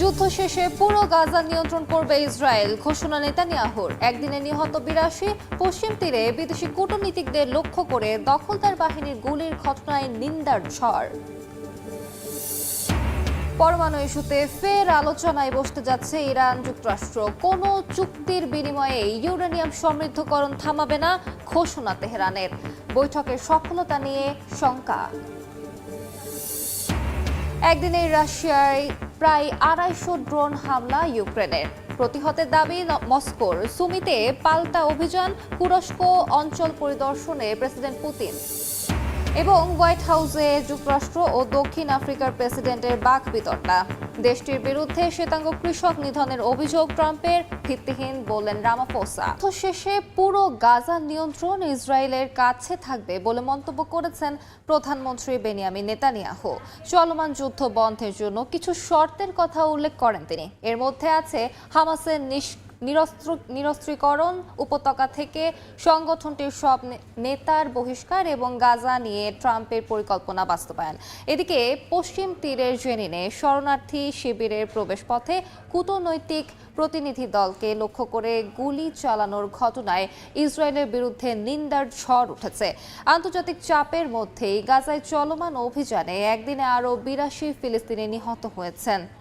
যুদ্ধ শেষে পুরো গাজা নিয়ন্ত্রণ করবে ইসরায়েল, ঘোষণা নেতানিয়াহুর। একদিনে নিহত বিরাশি পশ্চিম তীরে বিদেশি কূটনীতিকদের লক্ষ্য করে দখলদার বাহিনীর গুলির ঘটনায় নিন্দার ঝড়। পরমাণু ইস্যুতে ফের আলোচনায় বসতে যাচ্ছে ইরান যুক্তরাষ্ট্র। কোনো চুক্তির বিনিময়ে ইউরেনিয়াম সমৃদ্ধকরণ থামাবে না ঘোষণা তেহরানের। বৈঠকের সফলতা নিয়ে শঙ্কা। একদিনে রাশিয়ায় প্রায় আড়াইশো ড্রোন হামলা ইউক্রেনের প্রতিহতের দাবি মস্কোর সুমিতে পাল্টা অভিযান তুরস্ক অঞ্চল পরিদর্শনে প্রেসিডেন্ট পুতিন। এবং হোয়াইট হাউসে যুক্তরাষ্ট্র ও দক্ষিণ আফ্রিকার প্রেসিডেন্টের বাক বিতর্কা। দেশটির বিরুদ্ধে শ্বেতাঙ্গ কৃষক নিধনের অভিযোগ ট্রাম্পের, ভিত্তিহীন বললেন রামাফোসা। তো শেষে পুরো গাজা নিয়ন্ত্রণ ইসরায়েলের কাছে থাকবে বলে মন্তব্য করেছেন প্রধানমন্ত্রী বেনিয়ামি নেতানিয়াহু। চলমান যুদ্ধ বন্ধের জন্য কিছু শর্তের কথা উল্লেখ করেন তিনি। এর মধ্যে আছে হামাসের নিষ্ নিরস্ত্র, নিরস্ত্রীকরণ, উপত্যকা থেকে সংগঠনটির সব নেতার বহিষ্কার এবং গাজা নিয়ে ট্রাম্পের পরিকল্পনা বাস্তবায়ন। এদিকে পশ্চিম তীরের জেনিনে শরণার্থী শিবিরের প্রবেশপথে কূটনৈতিক প্রতিনিধি দলকে লক্ষ্য করে গুলি চালানোর ঘটনায় ইসরায়েলের বিরুদ্ধে নিন্দার ঝড় উঠেছে। আন্তর্জাতিক চাপের মধ্যেই গাজায় চলমান অভিযানে একদিনে আরও বিরাশি ফিলিস্তিনি নিহত হয়েছেন।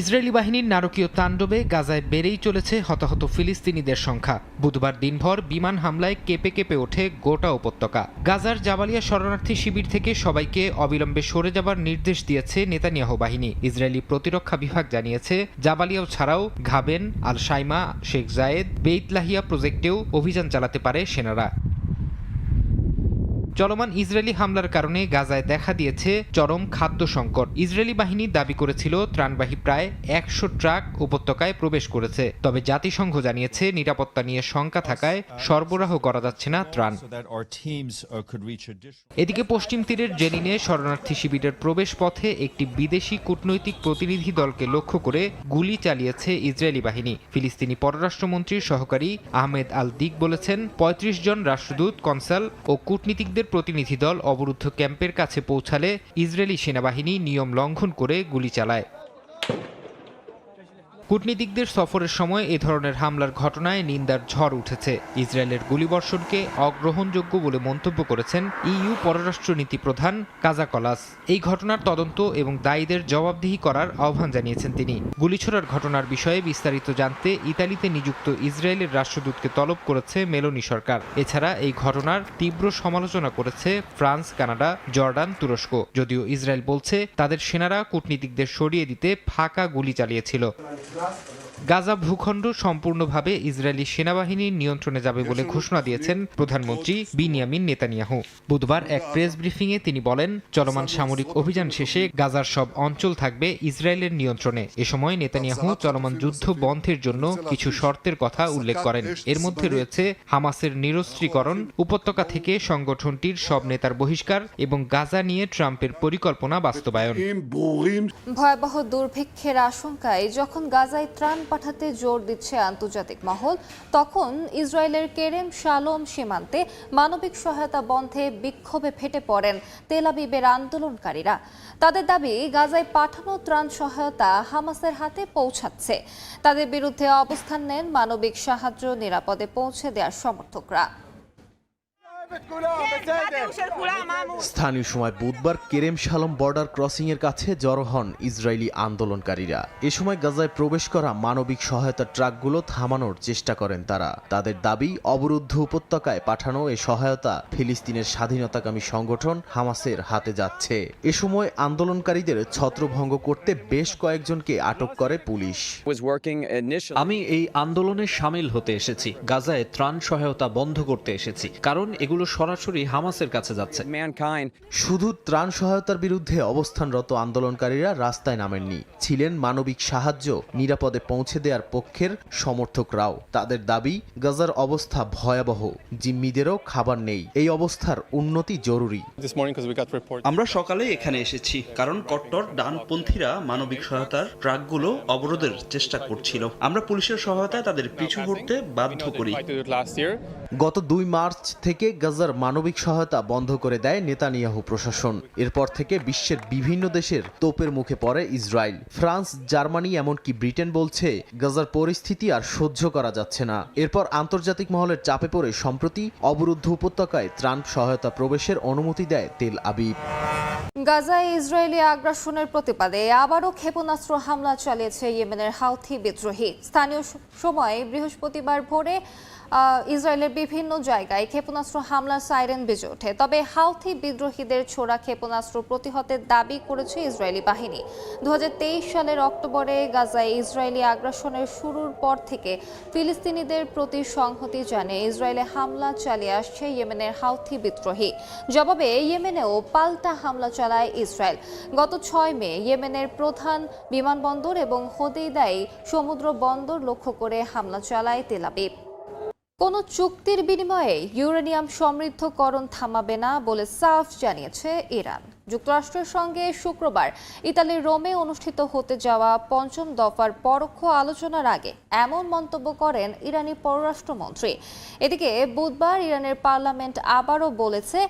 ইসরায়েলি বাহিনীর নারকীয় তাণ্ডবে গাজায় বেড়েই চলেছে হতাহত ফিলিস্তিনিদের সংখ্যা। বুধবার দিনভর বিমান হামলায় কেঁপে কেঁপে ওঠে গোটা উপত্যকা। গাজার জাবালিয়া শরণার্থী শিবির থেকে সবাইকে অবিলম্বে সরে যাবার নির্দেশ দিয়েছে নেতানিয়াহু বাহিনী। ইসরায়েলি প্রতিরক্ষা বিভাগ জানিয়েছে, জাবালিয়াও ছাড়াও ঘাবেন আল সাইমা শেখ জায়েদ, বেইতলাহিয়া প্রজেক্টেও অভিযান চালাতে পারে সেনারা। চলমান ইসরায়েলি হামলার কারণে গাজায় দেখা দিয়েছে চরম খাদ্য সংকট। ইসরায়েলি বাহিনী দাবি করেছিল ত্রাণবাহী প্রায় একশো ট্রাক উপত্যকায় প্রবেশ করেছে। তবে জাতিসংঘ জানিয়েছে নিরাপত্তা নিয়ে শঙ্কা থাকায় সরবরাহ করা যাচ্ছে না ত্রাণ। Uh, এদিকে পশ্চিম তীরের জেনিনে শরণার্থী শিবিরের প্রবেশ পথে একটি বিদেশি কূটনৈতিক প্রতিনিধি দলকে লক্ষ্য করে গুলি চালিয়েছে ইসরায়েলি বাহিনী। ফিলিস্তিনি পররাষ্ট্রমন্ত্রীর সহকারী আহমেদ আল দিক বলেছেন ৩৫ জন রাষ্ট্রদূত কনসাল ও কূটনীতিকদের প্রতিনিধি দল অবরুদ্ধ ক্যাম্পের কাছে পৌঁছালে ইসরায়েলি সেনাবাহিনী নিয়ম লঙ্ঘন করে গুলি চালায়। কূটনীতিকদের সফরের সময় এ ধরনের হামলার ঘটনায় নিন্দার ঝড় উঠেছে। ইসরায়েলের গুলিবর্ষণকে অগ্রহণযোগ্য বলে মন্তব্য করেছেন ইইউ পররাষ্ট্রনীতি প্রধান কাজাকলাস। এই ঘটনার তদন্ত এবং দায়ীদের জবাবদিহি করার আহ্বান জানিয়েছেন তিনি। গুলিছোড়ার ঘটনার বিষয়ে বিস্তারিত জানতে ইতালিতে নিযুক্ত ইসরায়েলের রাষ্ট্রদূতকে তলব করেছে মেলোনি সরকার। এছাড়া এই ঘটনার তীব্র সমালোচনা করেছে ফ্রান্স, কানাডা, জর্ডান, তুরস্ক। যদিও ইসরায়েল বলছে, তাদের সেনারা কূটনীতিকদের সরিয়ে দিতে ফাঁকা গুলি চালিয়েছিল। ます。গাজা ভূখণ্ড সম্পূর্ণভাবে ইসরায়েলি সেনাবাহিনীর নিয়ন্ত্রণে যাবে বলে ঘোষণা দিয়েছেন প্রধানমন্ত্রী বিনিয়ামিন নেতানিয়াহু। বুধবার এক প্রেস ব্রিফিংয়ে তিনি বলেন চলমান সামরিক অভিযান শেষে গাজার সব অঞ্চল থাকবে ইসরায়েলের নিয়ন্ত্রণে। এ সময় নেতানিয়াহু চলমান যুদ্ধ বন্ধের জন্য কিছু শর্তের কথা উল্লেখ করেন। এর মধ্যে রয়েছে হামাসের নিরস্ত্রীকরণ উপত্যকা থেকে সংগঠনটির সব নেতার বহিষ্কার এবং গাজা নিয়ে ট্রাম্পের পরিকল্পনা বাস্তবায়ন। ভয়াবহ দুর্ভিক্ষের আশঙ্কায় যখন গাজায় ত্রাণ পাঠাতে জোর দিচ্ছে আন্তর্জাতিক মহল। তখন ইসরায়েলের কেরেম শালম সীমান্তে মানবিক সহায়তা বন্ধে বিক্ষোভে ফেটে পড়েন তেলাবিবের আন্দোলনকারীরা। তাদের দাবি, গাজায় পাঠানো ত্রাণ সহায়তা হামাসের হাতে পৌঁছাচ্ছে। তাদের বিরুদ্ধে অবস্থান নেন মানবিক সাহায্য নিরাপদে পৌঁছে দেওয়ার সমর্থকরা। স্থানীয় সময় বুধবার কেরেম শালম বর্ডার ক্রসিং এর কাছে জড়ো হন ইসরায়েলি আন্দোলনকারীরা। এ সময় গাজায় প্রবেশ করা মানবিক সহায়তা ট্রাকগুলো থামানোর চেষ্টা করেন তারা। তাদের দাবি অবরুদ্ধ উপত্যকায় পাঠানো এ সহায়তা ফিলিস্তিনের স্বাধীনতাকামী সংগঠন হামাসের হাতে যাচ্ছে। এ সময় আন্দোলনকারীদের ছত্রভঙ্গ করতে বেশ কয়েকজনকে আটক করে পুলিশ। আমি এই আন্দোলনে সামিল হতে এসেছি। গাজায় ত্রাণ সহায়তা বন্ধ করতে এসেছি। কারণ এগুলো সরাসরি হামাসের কাছে যাচ্ছে। শুধু ত্রাণ সহায়তার বিরুদ্ধে অবস্থানরত আন্দোলনকারীরা রাস্তায় নামেননি। ছিলেন মানবিক সাহায্য নিরাপদে পৌঁছে দেওয়ার পক্ষের সমর্থকরাও। তাদের দাবি গাজার অবস্থা ভয়াবহ। জিম্মিদেরও খাবার নেই। এই অবস্থার উন্নতি জরুরি. আমরা sokale এখানে এসেছি কারণ কট্টর ডানপন্থীরা মানবিক সহায়তার ট্রাকগুলো অবরোধের চেষ্টা করছিল। আমরা পুলিশের সহায়তায় তাদের পিছু হটতে বাধ্য করি। গত দুই মার্চ থেকে গাজার মানবিক সহায়তা বন্ধ করে দেয় নেতানিয়াহু প্রশাসন। এরপর থেকে বিশ্বের বিভিন্ন দেশের তোপের মুখে পড়ে ইসরায়েল। ফ্রান্স, জার্মানি এমনকি ব্রিটেন বলছে গাজার পরিস্থিতি আর সহ্য করা যাচ্ছে না। এরপর আন্তর্জাতিক মহলের চাপে পড়ে সম্প্রতি অবরুদ্ধ উপত্যকায় ত্রাণ সহায়তা প্রবেশের অনুমতি দেয় তেল আবিব। গাজায় ইসরায়েলি আগ্রাসনের প্রতিবাদে আবারও ক্ষেপণাস্ত্র হামলা চালিয়েছে ইয়েমেনের হাউথি বিদ্রোহী। স্থানীয় সময় বৃহস্পতিবার ভোরে ইসরায়েলের বিভিন্ন জায়গায় ক্ষেপণাস্ত্র হামলার সাইরেন বেজে ওঠে। তবে হাউথি বিদ্রোহীদের ছোড়া ক্ষেপণাস্ত্র প্রতিহতের দাবি করেছে ইসরায়েলি বাহিনী। দু হাজার তেইশ সালের অক্টোবরে গাজায় ইসরায়েলি আগ্রাসনের শুরুর পর থেকে ফিলিস্তিনিদের প্রতি সংহতি জানে ইসরায়েলে হামলা চালিয়ে আসছে ইয়েমেনের হাউথি বিদ্রোহী। জবাবে, ইয়েমেনেও পাল্টা হামলা চালায় ইসরায়েল। গত ছয় মে ইয়েমেনের প্রধান বিমানবন্দর এবং হোদেইদাই সমুদ্র বন্দর লক্ষ্য করে হামলা চালায় তেলাবিব কোনো চুক্তির বিনিময়ে ইউরেনিয়াম সমৃদ্ধকরণ থামাবে না বলে সাফ জানিয়েছে ইরান। যুক্তরাষ্ট্রের সঙ্গে শুক্রবার ইতালির রোমে অনুষ্ঠিত হতে যাওয়া পঞ্চম দফার পরোক্ষ আলোচনার আগে এমন মন্তব্য করেন ইরানি পররাষ্ট্রমন্ত্রী। এদিকে বুধবার ইরানের পার্লামেন্ট আবারও বলেছে,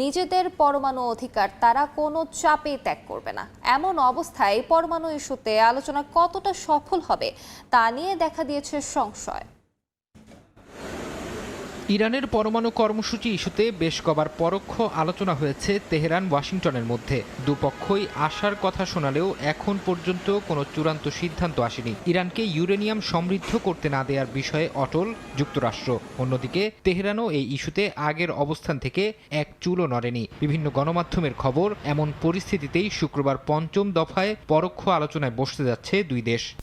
নিজেদের পরমাণু অধিকার তারা কোনো চাপে ত্যাগ করবে না। এমন অবস্থায় পরমাণু ইস্যুতে আলোচনা কতটা সফল হবে তা নিয়ে দেখা দিয়েছে সংশয়। ইরানের পরমাণু কর্মসূচি ইস্যুতে বেশ কবার পরোক্ষ আলোচনা হয়েছে তেহরান, ওয়াশিংটনের মধ্যে। দুপক্ষই আসার কথা শোনালেও এখন পর্যন্ত কোনো চূড়ান্ত সিদ্ধান্ত আসেনি। ইরানকে ইউরেনিয়াম সমৃদ্ধ করতে না দেওয়ার বিষয়ে অটল যুক্তরাষ্ট্র। অন্যদিকে, তেহরানও এই ইস্যুতে আগের অবস্থান থেকে এক চুলও নড়েনি। বিভিন্ন গণমাধ্যমের খবর, এমন পরিস্থিতিতেই শুক্রবার পঞ্চম দফায় পরোক্ষ আলোচনায় বসতে যাচ্ছে দুই দেশ।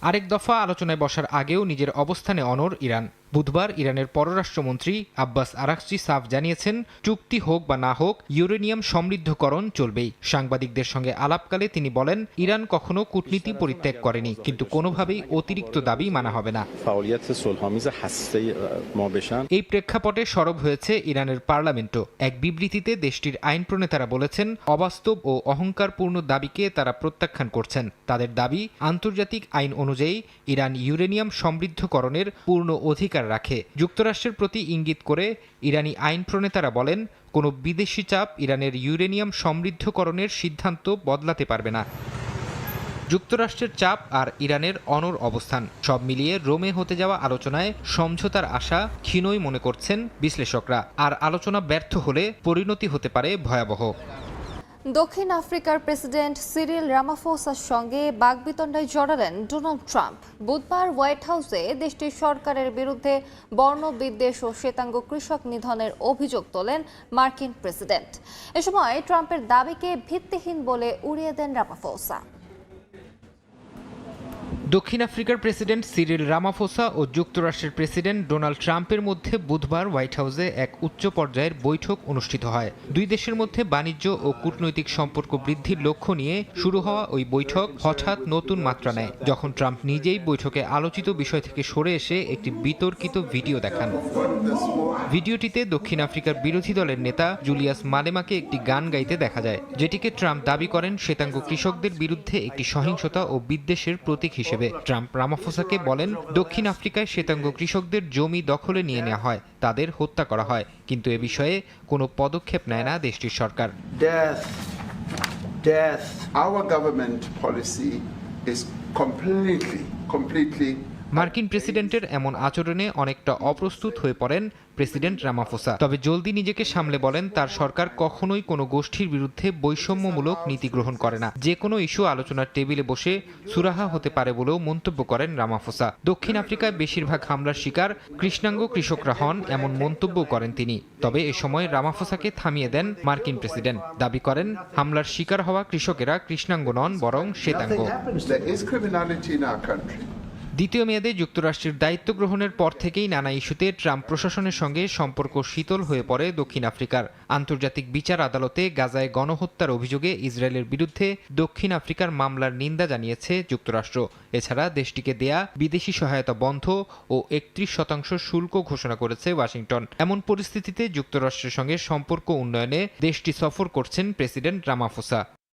আরেক দফা আলোচনায় বসার আগেও নিজের অবস্থানে অনর ইরান। বুধবার ইরানের পররাষ্ট্রমন্ত্রী আব্বাস আরাকসি সাফ জানিয়েছেন চুক্তি হোক বা না হোক ইউরেনিয়াম সমৃদ্ধকরণ চলবেই। সাংবাদিকদের সঙ্গে আলাপকালে তিনি বলেন ইরান কখনো কূটনীতি পরিত্যাগ করেনি কিন্তু কোনোভাবেই অতিরিক্ত দাবি মানা হবে না। এই প্রেক্ষাপটে সরব হয়েছে ইরানের পার্লামেন্টও। এক বিবৃতিতে দেশটির আইন প্রণেতারা বলেছেন অবাস্তব ও অহংকারপূর্ণ দাবিকে তারা প্রত্যাখ্যান করছেন। তাদের দাবি আন্তর্জাতিক আইন অনুযায়ী ইরান ইউরেনিয়াম সমৃদ্ধকরণের পূর্ণ অধিকার রাখে। যুক্তরাষ্ট্রের প্রতি ইঙ্গিত করে ইরানি আইন প্রণেতারা বলেন, কোনো বিদেশি চাপ ইরানের ইউরেনিয়াম সমৃদ্ধকরণের সিদ্ধান্ত বদলাতে পারবে না। যুক্তরাষ্ট্রের চাপ আর ইরানের অনর অবস্থান সব মিলিয়ে রোমে হতে যাওয়া আলোচনায় সমঝোতার আশা ক্ষীণই মনে করছেন বিশ্লেষকরা। আর আলোচনা ব্যর্থ হলে পরিণতি হতে পারে ভয়াবহ। দক্ষিণ আফ্রিকার প্রেসিডেন্ট সিরিল রামাফোসার সঙ্গে বাগবিতণ্ডায় জড়ালেন ডোনাল্ড ট্রাম্প। বুধবার হোয়াইট হাউসে দেশটির সরকারের বিরুদ্ধে বর্ণবিদ্বেষ ও শ্বেতাঙ্গ কৃষক নিধনের অভিযোগ তোলেন মার্কিন প্রেসিডেন্ট। এ সময় ট্রাম্পের দাবিকে ভিত্তিহীন বলে উড়িয়ে দেন রামাফোসা। দক্ষিণ আফ্রিকার প্রেসিডেন্ট সিরিল রামাফোসা ও যুক্তরাষ্ট্রের প্রেসিডেন্ট ডোনাল্ড ট্রাম্পের মধ্যে বুধবার হোয়াইট হাউসে এক উচ্চ পর্যায়ের বৈঠক অনুষ্ঠিত হয়। দুই দেশের মধ্যে বাণিজ্য ও কূটনৈতিক সম্পর্ক বৃদ্ধির লক্ষ্য নিয়ে শুরু হওয়া ওই বৈঠক হঠাৎ নতুন মাত্রা নেয়, যখন ট্রাম্প নিজেই বৈঠকে আলোচিত বিষয় থেকে সরে এসে একটি বিতর্কিত ভিডিও দেখান। ভিডিওটিতে দক্ষিণ আফ্রিকার বিরোধী দলের নেতা জুলিয়াস মালেমাকে একটি গান গাইতে দেখা যায়, যেটিকে ট্রাম্প দাবি করেন শ্বেতাঙ্গ কৃষকদের বিরুদ্ধে একটি সহিংসতা ও বিদ্বেষের প্রতীক হিসেবে। ট্রাম্প রামাফোসাকে বলেন দক্ষিণ আফ্রিকায় শ্বেতাঙ্গ কৃষকদের জমি দখলে নিয়ে নেওয়া হয় তাদের হত্যা করা হয় কিন্তু এ বিষয়ে কোনো পদক্ষেপ নেয় না দেশটির সরকার death. Our government policy is completely, completely মার্কিন প্রেসিডেন্টের এমন আচরণে অনেকটা অপ্রস্তুত হয়ে পড়েন প্রেসিডেন্ট রামাফোসা। তবে জলদি নিজেকে সামলে বলেন, তার সরকার কখনোই কোনো গোষ্ঠীর বিরুদ্ধে বৈষম্যমূলক নীতি গ্রহণ করে না। যে কোনো ইস্যু আলোচনার টেবিলে বসে সুরাহা হতে পারে বলেও মন্তব্য করেন রামাফোসা। দক্ষিণ আফ্রিকায় বেশিরভাগ হামলার শিকার কৃষ্ণাঙ্গ কৃষকরা হন এমন মন্তব্য করেন তিনি। তবে এ সময় রামাফোসাকে থামিয়ে দেন মার্কিন প্রেসিডেন্ট। দাবি করেন, হামলার শিকার হওয়া কৃষকেরা কৃষ্ণাঙ্গ নন, বরং শ্বেতাঙ্গ। দ্বিতীয় মেয়াদে যুক্তরাষ্ট্রের দায়িত্ব গ্রহণের পর থেকেই নানা ইস্যুতে ট্রাম্প প্রশাসনের সঙ্গে সম্পর্ক শীতল হয়ে পড়ে দক্ষিণ আফ্রিকার। আন্তর্জাতিক বিচার আদালতে গাজায় গণহত্যার অভিযোগে ইসরায়েলের বিরুদ্ধে দক্ষিণ আফ্রিকার মামলার নিন্দা জানিয়েছে যুক্তরাষ্ট্র। এছাড়া দেশটিকে দেয়া বিদেশি সহায়তা বন্ধ ও একত্রিশ শতাংশ শুল্ক ঘোষণা করেছে ওয়াশিংটন। এমন পরিস্থিতিতে যুক্তরাষ্ট্রের সঙ্গে সম্পর্ক উন্নয়নে দেশটি সফর করছেন প্রেসিডেন্ট রামাফোসা।